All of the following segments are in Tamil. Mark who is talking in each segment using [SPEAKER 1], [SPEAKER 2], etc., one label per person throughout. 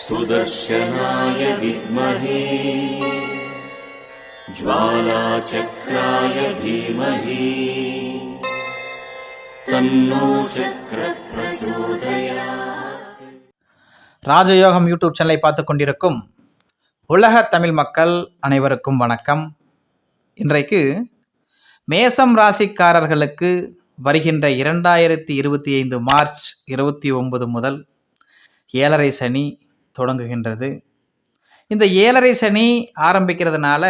[SPEAKER 1] सुदर्शनाय विद्महे ज्वालाचक्राय धीमहि तन्नो चक्रप्रचोदयात्
[SPEAKER 2] ராஜயோகம் யூடியூப் சேனலை பார்த்து கொண்டிருக்கும் உலக தமிழ் மக்கள் அனைவருக்கும் வணக்கம் இன்றைக்கு மேசம் ராசிக்காரர்களுக்கு வருகின்ற இரண்டாயிரத்தி இருபத்தி ஐந்து மார்ச் இருபத்தி ஒன்பது முதல் ஏழரை சனி தொடங்குகின்றது. இந்த ஏழரை சனி ஆரம்பிக்கிறதுனால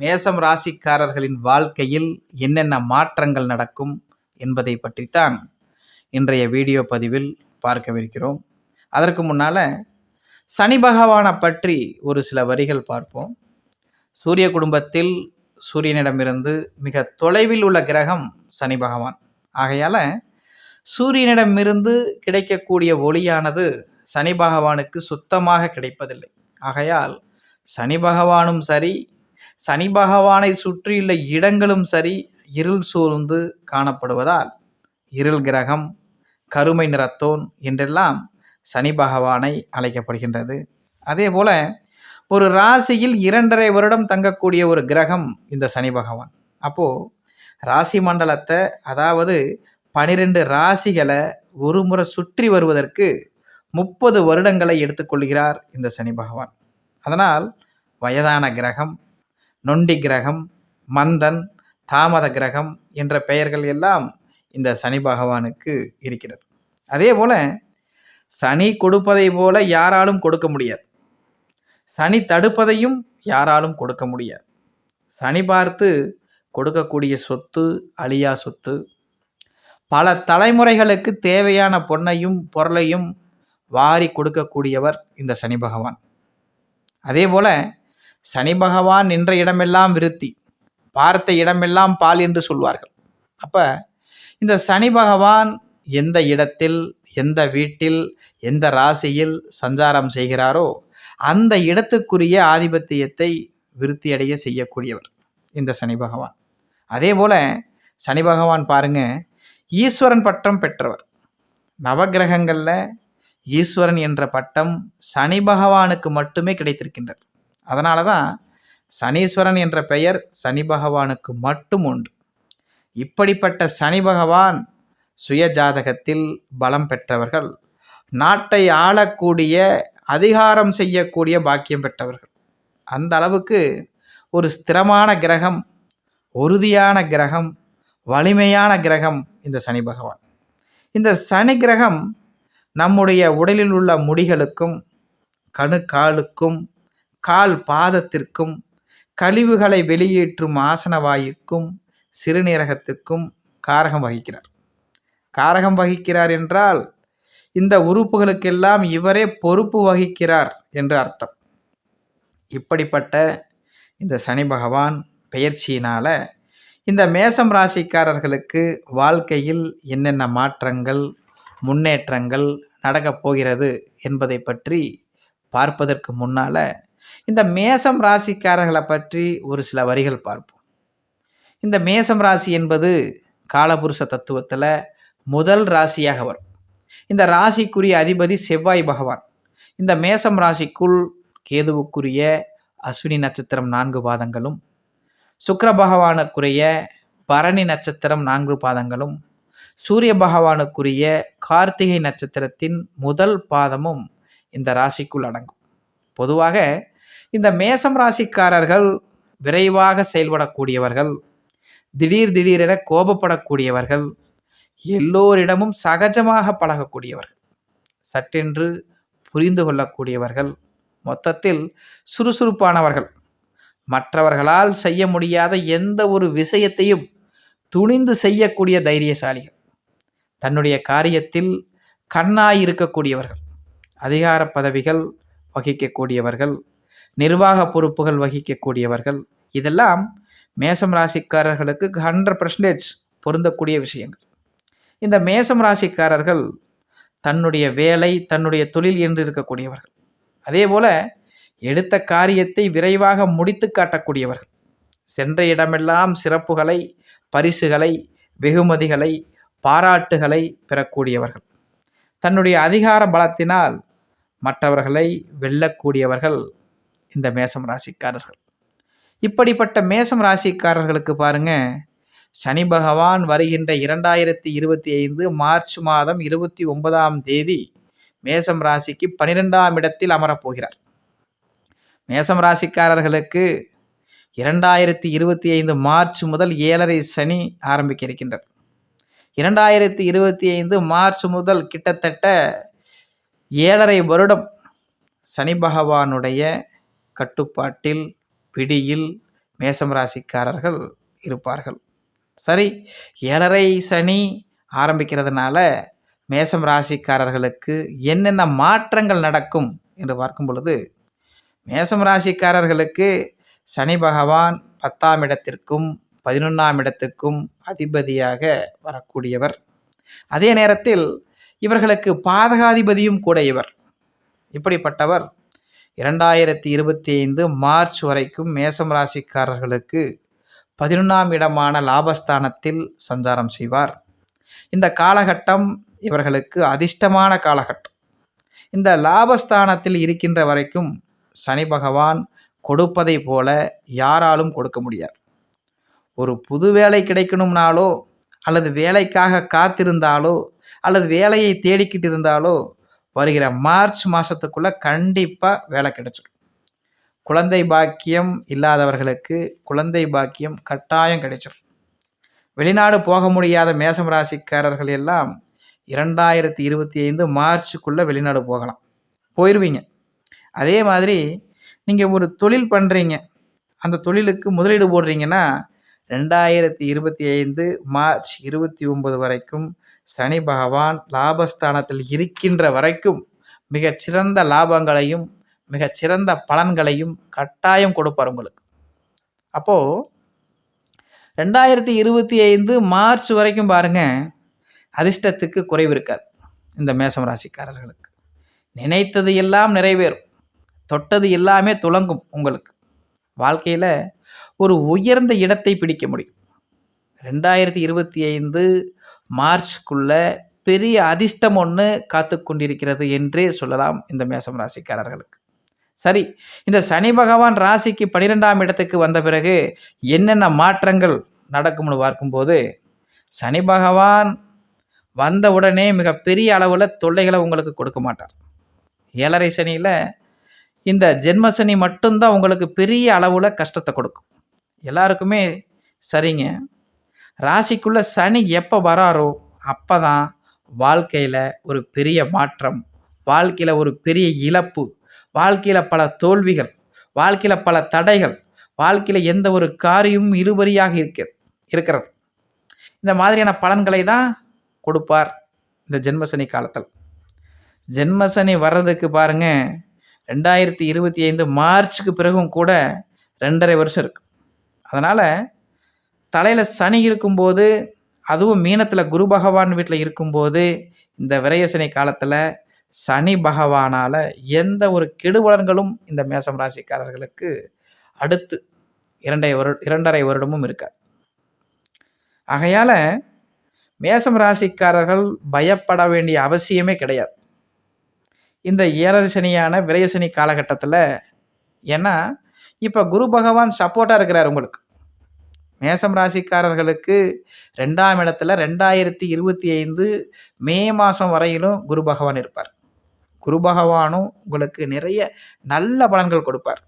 [SPEAKER 2] மேசம் ராசிக்காரர்களின் வாழ்க்கையில் என்னென்ன மாற்றங்கள் நடக்கும் என்பதை பற்றித்தான் இன்றைய வீடியோ பதிவில் பார்க்கவிருக்கிறோம். அதற்கு முன்னால் சனி பகவானை பற்றி ஒரு சில வரிகள் பார்ப்போம். சூரிய குடும்பத்தில் சூரியனிடமிருந்து மிக தொலைவில் உள்ள கிரகம் சனி பகவான். ஆகையால் சூரியனிடமிருந்து கிடைக்கக்கூடிய ஒளியானது சனி பகவானுக்கு சுத்தமாக கிடைப்பதில்லை. ஆகையால் சனி பகவானும் சரி சனி பகவானை சுற்றியுள்ள இடங்களும் சரி இருள் சூழ்ந்து காணப்படுவதால் இருள் கிரகம் கருமை நிறத்தோன் என்றெல்லாம் சனி பகவானை அழைக்கப்படுகின்றது. அதே போல ஒரு ராசியில் இரண்டரை வருடம் தங்கக்கூடிய ஒரு கிரகம் இந்த சனி பகவான். அப்போ ராசி மண்டலத்தை அதாவது பனிரெண்டு ராசிகளை ஒரு முறை சுற்றி வருவதற்கு முப்பது வருடங்களை எடுத்துக்கொள்கிறார் இந்த சனி பகவான். அதனால் வயதான கிரகம் நொண்டி கிரகம் மந்தன் தாமத கிரகம் என்ற பெயர்கள் எல்லாம் இந்த சனி பகவானுக்கு இருக்கிறது. அதே போல சனி கொடுப்பதை போல யாராலும் கொடுக்க முடியாது. சனி தடுப்பதையும் யாராலும் கொடுக்க முடியாது. சனி பார்த்து கொடுக்கக்கூடிய சொத்து அழியா சொத்து பல தலைமுறைகளுக்கு தேவையான பொன்னையும் பொருளையும் வாரி கொடுக்கக்கூடியவர் இந்த சனி பகவான். அதே போல சனி பகவான் நின்ற இடமெல்லாம் விருத்தி பார்த்த இடமெல்லாம் பால் என்று சொல்வார்கள். அப்போ இந்த சனி பகவான் எந்த இடத்தில் எந்த வீட்டில் எந்த ராசியில் சஞ்சாரம் செய்கிறாரோ அந்த இடத்துக்குரிய ஆதிபத்தியத்தை விருத்தியடைய செய்யக்கூடியவர் இந்த சனி பகவான். அதே போல சனி பகவான் பாருங்க ஈஸ்வரன் பட்டம் பெற்றவர். நவகிரகங்களில் ஈஸ்வரன் என்ற பட்டம் சனி பகவானுக்கு மட்டுமே கிடைத்திருக்கின்றது. அதனால தான் சனீஸ்வரன் என்ற பெயர் சனி பகவானுக்கு மட்டும் உண்டு. இப்படிப்பட்ட சனி பகவான் சுய ஜாதகத்தில் பலம் பெற்றவர்கள் நாட்டை ஆளக்கூடிய அதிகாரம் செய்யக்கூடிய பாக்கியம் பெற்றவர்கள். அந்த அளவுக்கு ஒரு ஸ்திரமான கிரகம் உறுதியான கிரகம் வலிமையான கிரகம் இந்த சனி பகவான். இந்த சனி கிரகம் நம்முடைய உடலில் உள்ள முடிகளுக்கும் கணு காலுக்கும் கால் பாதத்திற்கும் கழிவுகளை வெளியேற்றும் ஆசனவாயுக்கும் சிறுநீரகத்துக்கும் காரகம் வகிக்கிறார். காரகம் வகிக்கிறார் என்றால் இந்த உறுப்புகளுக்கெல்லாம் இவரே பொறுப்பு வகிக்கிறார் என்று அர்த்தம். இப்படிப்பட்ட இந்த சனி பகவான் பெயர்ச்சியினால இந்த மேசம் ராசிக்காரர்களுக்கு வாழ்க்கையில் என்னென்ன மாற்றங்கள் முன்னேற்றங்கள் நடக்கப் போகிறது என்பதை பற்றி பார்ப்பதற்கு முன்னால் இந்த மேசம் ராசிக்காரர்களை பற்றி ஒரு சில வரிகள் பார்ப்போம். இந்த மேசம் ராசி என்பது காலபுருஷ தத்துவத்தில் முதல் ராசியாக வரும். இந்த ராசிக்குரிய அதிபதி செவ்வாய் பகவான். இந்த மேசம் ராசிக்குள் கேதுவுக்குரிய அஸ்வினி நட்சத்திரம் நான்கு பாதங்களும் சுக்கர பகவானுக்குரிய பரணி நட்சத்திரம் நான்கு பாதங்களும் சூரிய பகவானுக்குரிய கார்த்திகை நட்சத்திரத்தின் முதல் பாதமும் இந்த ராசிக்குள் அடங்கும். பொதுவாக இந்த மேசம் ராசிக்காரர்கள் விரைவாக செயல்படக்கூடியவர்கள் திடீர் திடீரென கோபப்படக்கூடியவர்கள் எல்லோரிடமும் சகஜமாக பழகக்கூடியவர்கள் சட்டென்று புரிந்து கொள்ளக்கூடியவர்கள் மொத்தத்தில் சுறுசுறுப்பானவர்கள். மற்றவர்களால் செய்ய முடியாத எந்த ஒரு விஷயத்தையும் துணிந்து செய்யக்கூடிய தைரியசாலிகள். தன்னுடைய காரியத்தில் கண்ணாய் இருக்கக்கூடியவர்கள் அதிகார பதவிகள் வகிக்கக்கூடியவர்கள் நிர்வாக பொறுப்புகள் வகிக்கக்கூடியவர்கள் இதெல்லாம் மேசம் ராசிக்காரர்களுக்கு ஹண்ட்ரட் பர்சன்டேஜ் பொருந்தக்கூடிய விஷயங்கள். இந்த மேசம் ராசிக்காரர்கள் தன்னுடைய வேலை தன்னுடைய தொழில் என்று இருக்கக்கூடியவர்கள். அதே போல எடுத்த காரியத்தை விரைவாக முடித்து காட்டக்கூடியவர்கள். சென்ற இடமெல்லாம் சிறப்புகளை பரிசுகளை வெகுமதிகளை பாராட்டுகளை பெறக்கூடியவர்கள். தன்னுடைய அதிகார பலத்தினால் மற்றவர்களை வெல்லக்கூடியவர்கள் இந்த மேசம் ராசிக்காரர்கள். இப்படிப்பட்ட மேசம் ராசிக்காரர்களுக்கு பாருங்க சனி பகவான் வருகின்ற இரண்டாயிரத்தி இருபத்தி ஐந்து மார்ச் மாதம் இருபத்தி ஒன்பதாம் தேதி மேசம் ராசிக்கு பனிரெண்டாம் இடத்தில் அமரப்போகிறார். மேசம் ராசிக்காரர்களுக்கு இரண்டாயிரத்தி இருபத்தி ஐந்து மார்ச் முதல் ஏழரை சனி ஆரம்பிக்க இருக்கின்றது. இரண்டாயிரத்தி இருபத்தி ஐந்து மார்ச் முதல் கிட்டத்தட்ட ஏழரை வருடம் சனி பகவானுடைய கட்டுப்பாட்டில் பிடியில் மேசம் ராசிக்காரர்கள் இருப்பார்கள். சரி ஏழரை சனி ஆரம்பிக்கிறதுனால மேசம் ராசிக்காரர்களுக்கு என்னென்ன மாற்றங்கள் நடக்கும் என்று பார்க்கும் பொழுது மேசம் ராசிக்காரர்களுக்கு சனி பகவான் பத்தாம் இடத்திற்கும் பதினொன்றாம் இடத்துக்கும் அதிபதியாக வரக்கூடியவர். அதே நேரத்தில் இவர்களுக்கு பாதகாதிபதியும் கூட இவர். இப்படிப்பட்டவர் இரண்டாயிரத்தி இருபத்தி ஐந்து மார்ச் வரைக்கும் மேசம் ராசிக்காரர்களுக்கு பதினொன்றாம் இடமான லாபஸ்தானத்தில் சஞ்சாரம் செய்வார். இந்த காலகட்டம் இவர்களுக்கு அதிர்ஷ்டமான காலகட்டம். இந்த லாபஸ்தானத்தில் இருக்கின்ற வரைக்கும் சனி பகவான் கொடுப்பதை போல யாராலும் கொடுக்க முடியாது. ஒரு புது வேலை கிடைக்கணும்னாலோ அல்லது வேலைக்காக காத்திருந்தாலோ அல்லது வேலையை தேடிக்கிட்டு இருந்தாலோ வருகிற மார்ச் மாதத்துக்குள்ளே கண்டிப்பாக வேலை கிடைச்சிடும். குழந்தை பாக்கியம் இல்லாதவர்களுக்கு குழந்தை பாக்கியம் கட்டாயம் கிடைச்சிடும் வெளிநாடு போக முடியாத மேசம் ராசிக்காரர்கள் எல்லாம் இரண்டாயிரத்தி இருபத்தி ஐந்து மார்ச்சுக்குள்ளே வெளிநாடு போகலாம். போயிடுவீங்க அதே மாதிரி நீங்கள் ஒரு தொழில் பண்ணுறீங்க அந்த தொழிலுக்கு முதலீடு போடுறீங்கன்னா ரெண்டாயிரத்தி இருபத்தி ஐந்து மார்ச் இருபத்தி ஒன்பது வரைக்கும் சனி பகவான் லாபஸ்தானத்தில் இருக்கின்ற வரைக்கும் மிகச்சிறந்த லாபங்களையும் மிகச்சிறந்த பலன்களையும் கட்டாயம் கொடுப்பார் உங்களுக்கு. அப்போது ரெண்டாயிரத்தி இருபத்தி ஐந்து மார்ச் வரைக்கும் பாருங்க அதிர்ஷ்டத்துக்கு குறைவு இருக்காது இந்த மேசம் ராசிக்காரர்களுக்கு. நினைத்தது எல்லாம் நிறைவேறும். தொட்டது எல்லாமே துளங்கும் உங்களுக்கு. வாழ்க்கையில் ஒரு உயர்ந்த இடத்தை பிடிக்க முடியும். ரெண்டாயிரத்தி இருபத்தி ஐந்து மார்ச்க்குள்ள பெரிய அதிர்ஷ்டம் ஒன்று காத்து கொண்டிருக்கிறது என்றே சொல்லலாம் இந்த மேசம் ராசிக்காரர்களுக்கு. சரி இந்த சனி பகவான் ராசிக்கு பனிரெண்டாம் இடத்துக்கு வந்த பிறகு என்னென்ன மாற்றங்கள் நடக்கும்னு பார்க்கும்போது சனி பகவான் வந்த உடனே மிகப்பெரிய அளவில் தொல்லைகளை உங்களுக்கு கொடுக்க மாட்டார். ஏழரை சனியில் இந்த ஜென்ம சனி மட்டும்தான் உங்களுக்கு பெரிய அளவில் கஷ்டத்தை கொடுக்கும். எல்லாருக்குமே சரிங்க. ராசிக்குள்ளே சனி எப்போ வராரோ அப்போ தான் வாழ்க்கையில் ஒரு பெரிய மாற்றம் வாழ்க்கையில் ஒரு பெரிய இழப்பு வாழ்க்கையில் பல தோல்விகள் வாழ்க்கையில் பல தடைகள் வாழ்க்கையில் எந்த ஒரு காரியமும் இழுபறியாக இருக்க இருக்கிறது. இந்த மாதிரியான பலன்களை தான் கொடுப்பார் இந்த ஜென்மசனி காலத்தில். ஜென்மசனி வர்றதுக்கு பாருங்கள் ரெண்டாயிரத்தி இருபத்தி ஐந்து மார்ச்சுக்கு பிறகும் கூட ரெண்டரை வருஷம் இருக்கு. அதனால் தலையில் சனி இருக்கும்போது அதுவும் மீனத்தில் குரு பகவான் வீட்டில் இருக்கும்போது இந்த விரயசனி காலத்தில் சனி பகவானால் எந்த ஒரு கெடுபலன்களும் இந்த மேசம் ராசிக்காரர்களுக்கு அடுத்து இரண்டை வரு இரண்டரை வருடமும் இருக்காது. ஆகையால் மேசம் ராசிக்காரர்கள் பயப்பட வேண்டிய அவசியமே கிடையாது. இந்த ஏழரை சனியான விரயசனி காலகட்டத்தில் ஏன்னா இப்போ குரு பகவான் சப்போர்ட்டாக இருக்கிறார் உங்களுக்கு. மேசம் ராசிக்காரர்களுக்கு ரெண்டாம் இடத்துல ரெண்டாயிரத்தி இருபத்தி ஐந்து மே மாதம் வரையிலும் குரு பகவான் இருப்பார். குரு பகவானும் உங்களுக்கு நிறைய நல்ல பலன்கள் கொடுப்பார்.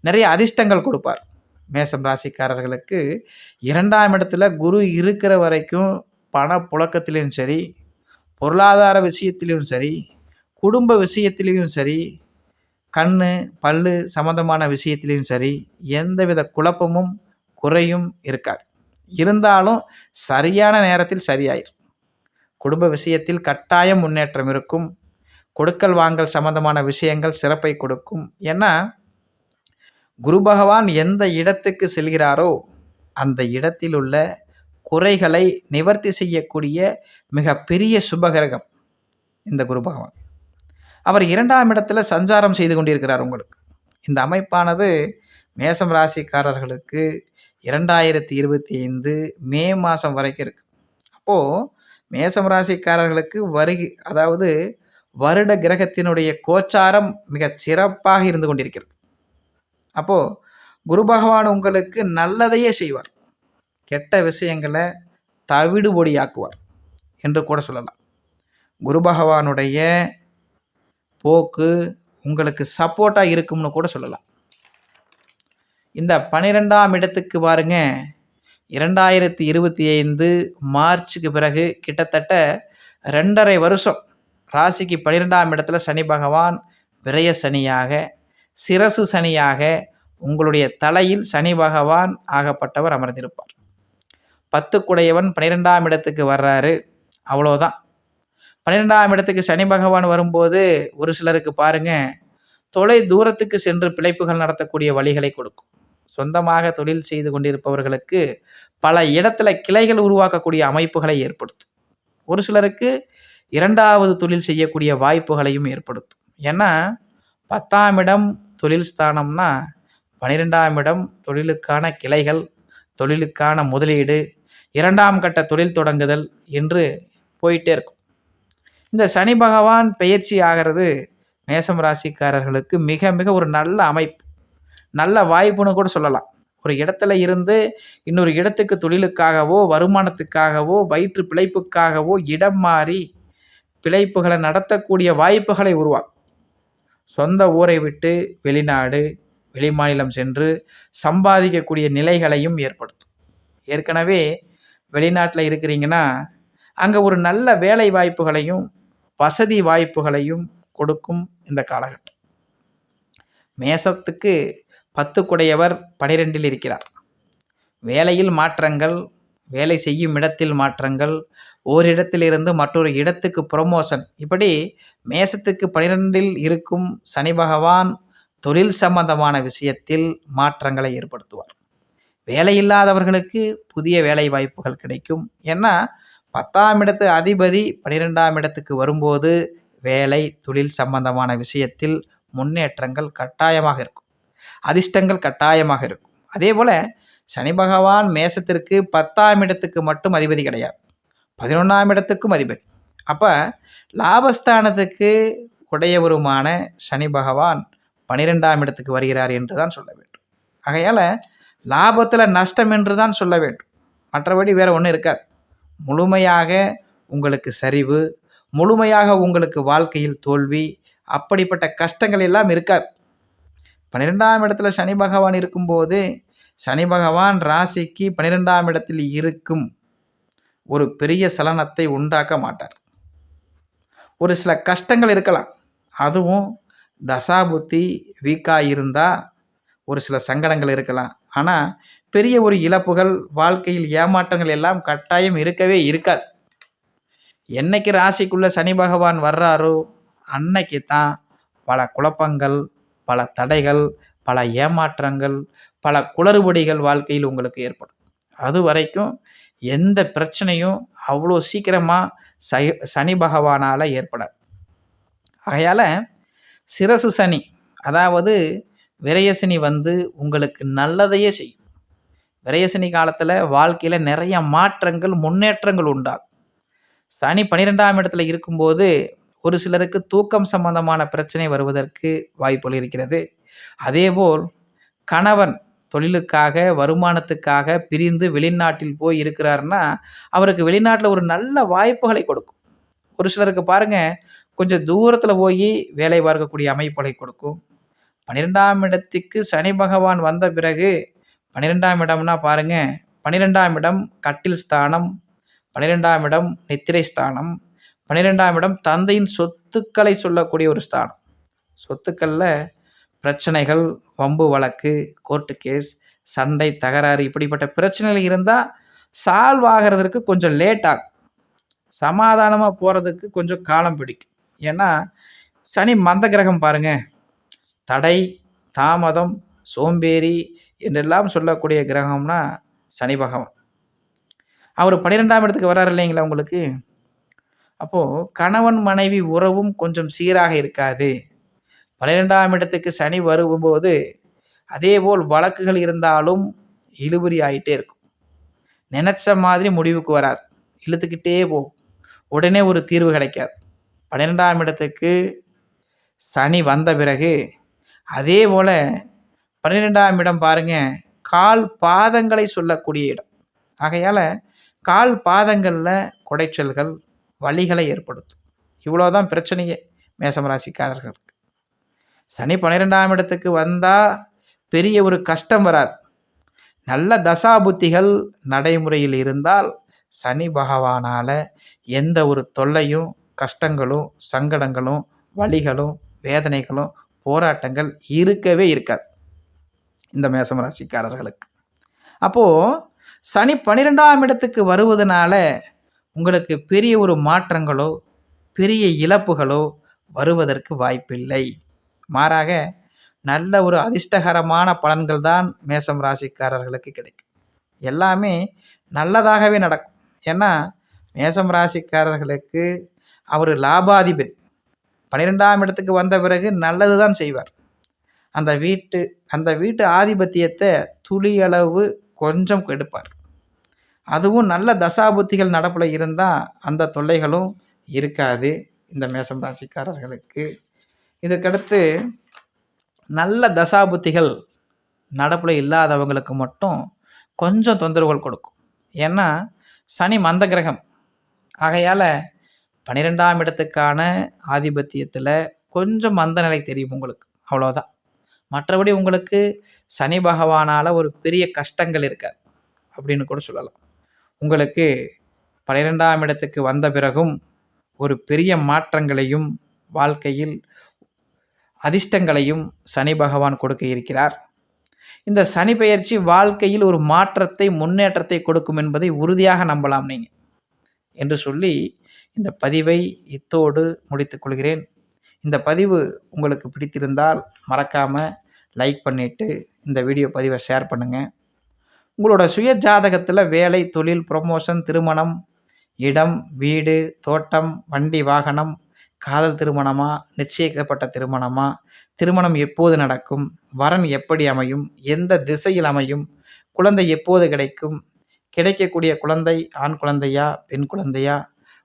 [SPEAKER 2] நிறைய அதிர்ஷ்டங்கள் கொடுப்பார். மேசம் ராசிக்காரர்களுக்கு இரண்டாம் இடத்துல குரு இருக்கிற வரைக்கும் பண புழக்கத்திலையும் சரி பொருளாதார விஷயத்திலையும் சரி குடும்ப விஷயத்திலையும் சரி கண் பல் சம்மந்தமான விஷயத்திலையும் சரி எந்தவித குழப்பமும் குறையும் இருக்காது. இருந்தாலும் சரியான நேரத்தில் சரியாயிரும். குடும்ப விஷயத்தில் கட்டாயம் முன்னேற்றம் இருக்கும். கொடுக்கல் வாங்கல் சம்பந்தமான விஷயங்கள் சிறப்பை கொடுக்கும். ஏன்னா குரு பகவான் எந்த இடத்துக்கு செல்கிறாரோ அந்த இடத்தில் உள்ள குறைகளை நிவர்த்தி செய்யக்கூடிய மிக பெரிய சுபகிரகம் இந்த குரு பகவான். அவர் இரண்டாம் இடத்துல சஞ்சாரம் செய்து கொண்டிருக்கிறார் உங்களுக்கு. இந்த அமைப்பானது மேசம் ராசிக்காரர்களுக்கு இரண்டாயிரத்தி இருபத்தி ஐந்து மே மாதம் வரைக்கும் இருக்குது அப்போது மேசம் ராசிக்காரர்களுக்கு வருகி அதாவது வருட கிரகத்தினுடைய கோச்சாரம் மிகச் சிறப்பாக இருந்து கொண்டிருக்கிறது. அப்போது குரு பகவான் உங்களுக்கு நல்லதையே செய்வார். கெட்ட விஷயங்களை தவிடுபொடியாக்குவார் என்று கூட சொல்லலாம். குரு பகவானுடைய போக்கு உங்களுக்கு சப்போர்ட்டாக இருக்கும்னு கூட சொல்லலாம். இந்த பனிரெண்டாம் இடத்துக்கு பாருங்க. இரண்டாயிரத்தி இருபத்தி ஐந்து மார்ச்சுக்கு பிறகு கிட்டத்தட்ட ரெண்டரை வருஷம் ராசிக்கு பன்னிரெண்டாம் இடத்துல சனி பகவான் விரய சனியாக சிரசு சனியாக உங்களுடைய தலையில் சனி பகவான் ஆகப்பட்டவர் அமர்ந்திருப்பார். பத்து குடையவன் பன்னிரெண்டாம் இடத்துக்கு வர்றாரு. அவ்வளோதான் பன்னிரெண்டாம் இடத்துக்கு சனி பகவான் வரும்போது ஒரு சிலருக்கு பாருங்க தொலை தூரத்துக்கு சென்று பிழைப்புகள் நடத்தக்கூடிய வழிகளை கொடுக்கும். சொந்தமாக தொழில் செய்து கொண்டிருப்பவர்களுக்கு பல இடத்துல கிளைகள் உருவாக்கக்கூடிய அமைப்புகளை ஏற்படுத்தும். ஒரு சிலருக்கு இரண்டாவது தொழில் செய்யக்கூடிய வாய்ப்புகளையும் ஏற்படுத்தும். ஏன்னா பத்தாம் இடம் தொழில் ஸ்தானம்னா பன்னிரெண்டாம் இடம் தொழிலுக்கான கிளைகள் தொழிலுக்கான முதலீடு இரண்டாம் கட்ட தொழில் தொடங்குதல் என்று போயிட்டே இருக்கும். இந்த சனி பகவான் பெயர்ச்சி ஆகிறது மேசம் ராசிக்காரர்களுக்கு மிக மிக ஒரு நல்ல அமைப்பு. நல்ல வாய்ப்புன்னு கூட சொல்லலாம். ஒரு இடத்துல இருந்து இன்னொரு இடத்துக்கு தொழிலுக்காகவோ வருமானத்துக்காகவோ வயிற்று பிழைப்புக்காகவோ இடம் மாறி பிழைப்புகளை நடத்தக்கூடிய வாய்ப்புகளை உருவாக்கும். சொந்த ஊரை விட்டு வெளிநாடு வெளிமாநிலம் சென்று சம்பாதிக்கக்கூடிய நிலைகளையும் ஏற்படுத்தும். ஏற்கனவே வெளிநாட்டில் இருக்கிறீங்கன்னா அங்கே ஒரு நல்ல வேலை வாய்ப்புகளையும் வசதி வாய்ப்புகளையும் கொடுக்கும் இந்த காலகட்டம். மேசத்துக்கு பத்து குடையவர் பனிரெண்டில் இருக்கிறார். வேலையில் மாற்றங்கள் வேலை செய்யும் இடத்தில் மாற்றங்கள் ஓரிடத்திலிருந்து மற்றொரு இடத்துக்கு ப்ரொமோஷன் இப்படி மேசத்துக்கு பனிரெண்டில் இருக்கும் சனி பகவான் தொழில் சம்பந்தமான விஷயத்தில் மாற்றங்களை ஏற்படுத்துவார். வேலையில்லாதவர்களுக்கு புதிய வேலை வாய்ப்புகள் கிடைக்கும். ஏன்னா பத்தாம் இடத்து அதிபதி பனிரெண்டாம் இடத்துக்கு வரும்போது வேலை தொழில் சம்பந்தமான விஷயத்தில் முன்னேற்றங்கள் கட்டாயமாக இருக்கும். அதிர்ஷ்டங்கள் கட்டாயமாக இருக்கும். அதே போல் சனி பகவான் மேசத்திற்கு பத்தாம் இடத்துக்கு மட்டும் அதிபதி கிடையாது. பதினொன்றாம் இடத்துக்கும் அதிபதி. அப்போ லாபஸ்தானத்துக்கு உடையவருமான சனி பகவான் பனிரெண்டாம் இடத்துக்கு வருகிறார் என்று தான் சொல்ல வேண்டும். ஆகையால் லாபத்தில் நஷ்டம் என்று தான் சொல்ல வேண்டும். மற்றபடி வேறு ஒன்றும் இருக்காது. முழுமையாக உங்களுக்கு சரிவு முழுமையாக உங்களுக்கு வாழ்க்கையில் தோல்வி அப்படிப்பட்ட கஷ்டங்கள் எல்லாம் இருக்காது. பன்னிரெண்டாம் இடத்துல சனி பகவான் இருக்கும்போது சனி பகவான் ராசிக்கு பன்னிரெண்டாம் இடத்தில் இருக்கும் ஒரு பெரிய சலனத்தை உண்டாக்க மாட்டார். ஒரு சில கஷ்டங்கள் இருக்கலாம். அதுவும் தசாபுத்தி வீக்காக இருந்தால் ஒரு சில சங்கடங்கள் இருக்கலாம். ஆனால் பெரிய ஒரு இழப்புகள் வாழ்க்கையில் ஏமாற்றங்கள் எல்லாம் கட்டாயம் இருக்கவே இருக்காது. என்னைக்கு ராசிக்குள்ளே சனி பகவான் வர்றாரோ அன்னைக்கு தான் பல குழப்பங்கள் பல தடைகள் பல ஏமாற்றங்கள் பல குளறுபடிகள் வாழ்க்கையில் உங்களுக்கு ஏற்படும். அது வரைக்கும் எந்த பிரச்சனையும் அவ்வளோ சீக்கிரமாக சை சனி பகவானால் ஏற்படாது. ஆகையால் சிரசு சனி அதாவது விரயசனி வந்து உங்களுக்கு நல்லதையே செய்யும். விரயசனி காலத்தில் வாழ்க்கையில் நிறைய மாற்றங்கள் முன்னேற்றங்கள் உண்டாகும். சனி பன்னிரெண்டாம் இடத்துல இருக்கும்போது ஒரு சிலருக்கு தூக்கம் சம்பந்தமான பிரச்சனை வருவதற்கு வாய்ப்புகள் இருக்கிறது. அதேபோல் கணவன் தொழிலுக்காக வருமானத்துக்காக பிரிந்து வெளிநாட்டில் போய் இருக்கிறாருன்னா அவருக்கு வெளிநாட்டில் ஒரு நல்ல வாய்ப்புகளை கொடுக்கும். ஒரு சிலருக்கு பாருங்க கொஞ்சம் தூரத்தில் போய் வேலை பார்க்கக்கூடிய அமைப்புகளை கொடுக்கும். பன்னிரெண்டாம் இடத்துக்கு சனி பகவான் வந்த பிறகு பன்னிரெண்டாம் இடம்னா பாருங்க பன்னிரெண்டாம் இடம் கட்டில் ஸ்தானம் பன்னிரெண்டாம் இடம் நித்திரை ஸ்தானம் பன்னிரெண்டாம் இடம் தந்தையின் சொத்துக்களை சொல்லக்கூடிய ஒரு ஸ்தானம். சொத்துக்களில் பிரச்சனைகள் வம்பு வழக்கு கோர்ட்டு கேஸ் சண்டை தகராறு இப்படிப்பட்ட பிரச்சனைகள் இருந்தால் சால்வ் ஆகிறதுக்கு கொஞ்சம் லேட் ஆகும். சமாதானமாக போகிறதுக்கு கொஞ்சம் காலம் பிடிக்கும். ஏன்னா சனி மந்த கிரகம் பாருங்கள் தடை தாமதம் சோம்பேறி என்றெல்லாம் சொல்லக்கூடிய கிரகம்னா சனி பகவான். அவர் பன்னிரெண்டாம் இடத்துக்கு வர்றாரு இல்லைங்களா உங்களுக்கு? அப்போது கணவன் மனைவி உறவும் கொஞ்சம் சீராக இருக்காது. பன்னிரெண்டாம் இடத்துக்கு சனி வரும்போது அதேபோல் வழக்குகள் இருந்தாலும் இழுபறி ஆகிட்டே இருக்கும். நினச்ச மாதிரி முடிவுக்கு வராது. இழுத்துக்கிட்டே போகும். உடனே ஒரு தீர்வு கிடைக்காது. பன்னிரெண்டாம் இடத்துக்கு சனி வந்த பிறகு அதே போல் பன்னிரெண்டாம் இடம் பாருங்கள் கால் பாதங்களை சொல்லக்கூடிய இடம். ஆகையால் கால் பாதங்களில் குடைச்சல்கள் வழிகளை ஏற்படுத்தும். இவ்வளோதான் பிரச்சனையே மேசம் ராசிக்காரர்களுக்கு. சனி பன்னிரெண்டாம் இடத்துக்கு வந்தால் பெரிய ஒரு கஷ்டம் வராது. நல்ல தசாபுத்திகள் நடைமுறையில் இருந்தால் சனி பகவானால் எந்த ஒரு தொல்லையும் கஷ்டங்களும் சங்கடங்களும் வலிகளும் வேதனைகளும் போராட்டங்கள் இருக்கவே இருக்காது இந்த மேசம் ராசிக்காரர்களுக்கு. அப்போது சனி பன்னிரெண்டாம் இடத்துக்கு வருவதனால உங்களுக்கு பெரிய ஒரு மாற்றங்களோ பெரிய இழப்புகளோ வருவதற்கு வாய்ப்பில்லை. மாறாக நல்ல ஒரு அதிர்ஷ்டகரமான பலன்கள் தான் மேசம் ராசிக்காரர்களுக்கு கிடைக்கும். எல்லாமே நல்லதாகவே நடக்கும். ஏன்னா மேசம் ராசிக்காரர்களுக்கு அவர் லாபாதிபதி. பன்னிரெண்டாம் இடத்துக்கு வந்த பிறகு நல்லது தான் செய்வார். அந்த வீட்டு அந்த வீட்டு ஆதிபத்தியத்தை துளியளவு கொஞ்சம் கெடுப்பார். அதுவும் நல்ல தசாபுத்திகள் நடப்பில் இருந்தால் அந்த தொல்லைகளும் இருக்காது இந்த மேசம் ராசிக்காரர்களுக்கு. இதற்கடுத்து நல்ல தசாபுத்திகள் நடப்பில் இல்லாதவங்களுக்கு மட்டும் கொஞ்சம் தொந்தரவுகள் கொடுக்கும். ஏன்னா சனி மந்த கிரகம் ஆகையால் பன்னிரெண்டாம் இடத்துக்கான ஆதிபத்தியத்தில் கொஞ்சம் மந்த நிலை தெரியும் உங்களுக்கு. அவ்வளோதான் மற்றபடி உங்களுக்கு சனி பகவானால் ஒரு பெரிய கஷ்டங்கள் இருக்காது. அப்படின்னு கூட சொல்லலாம். உங்களுக்கு பன்னிரெண்டாம் இடத்துக்கு வந்த பிறகும் ஒரு பெரிய மாற்றங்களையும் வாழ்க்கையில் அதிர்ஷ்டங்களையும் சனி பகவான் கொடுக்க இருக்கிறார். இந்த சனி பெயர்ச்சி வாழ்க்கையில் ஒரு மாற்றத்தை முன்னேற்றத்தை கொடுக்கும் என்பதை உறுதியாக நம்பலாம் நீங்கள் என்று சொல்லி இந்த பதிவை இத்தோடு முடித்துக்கொள்கிறேன் இந்த பதிவு உங்களுக்கு பிடித்திருந்தால் மறக்காமல் லைக் பண்ணிவிட்டு இந்த வீடியோ பதிவை ஷேர் பண்ணுங்கள் உங்களோட சுய ஜாதகத்தில் வேலை தொழில் ப்ரொமோஷன் திருமணம் இடம் வீடு தோட்டம் வண்டி வாகனம் காதல் திருமணமா நிச்சயிக்கப்பட்ட திருமணமா திருமணம் எப்போது நடக்கும் வரன் எப்படி அமையும் எந்த திசையில் அமையும் குழந்தை எப்போது கிடைக்கும் கிடைக்கக்கூடிய குழந்தை ஆண் குழந்தையா பெண் குழந்தையா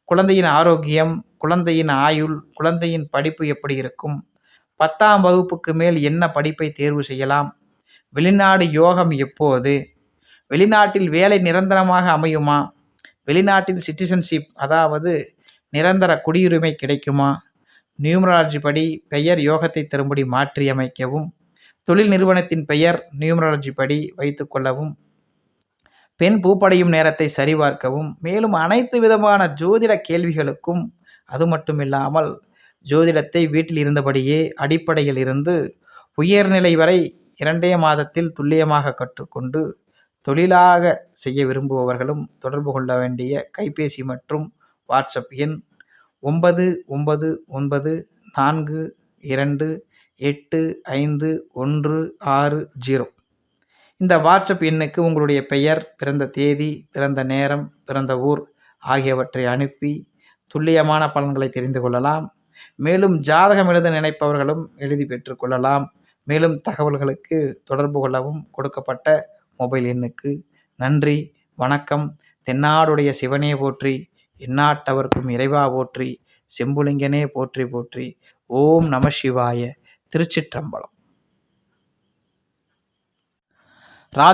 [SPEAKER 2] குழந்தையின் ஆரோக்கியம் குழந்தையின் ஆயுள் குழந்தையின் படிப்பு எப்படி இருக்கும்? பத்தாம் வகுப்புக்கு மேல் என்ன படிப்பை தேர்வு செய்யலாம்? வெளிநாடு யோகம் எப்போது? வெளிநாட்டில் வேலை நிரந்தரமாக அமையுமா? வெளிநாட்டில் சிட்டிசன்ஷிப் அதாவது நிரந்தர குடியுரிமை கிடைக்குமா? நியூமராலஜி படி பெயர் யோகத்தை தரும்படி மாற்றியமைக்கவும் தொழில் நிறுவனத்தின் பெயர் நியூமராலஜி படி வைத்துக்கொள்ளவும் பெண் பூப்படையும் நேரத்தை சரிபார்க்கவும் மேலும் அனைத்து விதமான ஜோதிட கேள்விகளுக்கும் அது மட்டும் இல்லாமல் ஜோதிடத்தை வீட்டில் இருந்தபடியே அடிப்படையில் இருந்து உயர்நிலை வரை இரண்டே மாதத்தில் துல்லியமாக கற்றுக்கொண்டு தொழிலாக செய்ய விரும்புபவர்களும் தொடர்பு கொள்ள வேண்டிய கைபேசி மற்றும் வாட்ஸ்அப் எண் ஒன்பது ஒன்பது ஒன்பது நான்கு இரண்டு எட்டு ஐந்து ஒன்று ஆறு ஜீரோ. இந்த வாட்ஸ்அப் எண்ணுக்கு உங்களுடைய பெயர் பிறந்த தேதி பிறந்த நேரம் பிறந்த ஊர் ஆகியவற்றை அனுப்பி துல்லியமான பலன்களை தெரிந்து கொள்ளலாம். மேலும் ஜாதகம் எழுத நினைப்பவர்களும் எழுதி பெற்றுக்கொள்ளலாம் மேலும் தகவல்களுக்கு தொடர்பு கொள்ளவும் கொடுக்கப்பட்ட மொபைல் எண்ணுக்கு நன்றி வணக்கம். தென்னாடுடைய சிவனே போற்றி எந்நாட்டவர்க்கும் இறைவா போற்றி செம்புலிங்கனே போற்றி போற்றி. ஓம் நம சிவாய திருச்சிற்றம்பலம். రాజ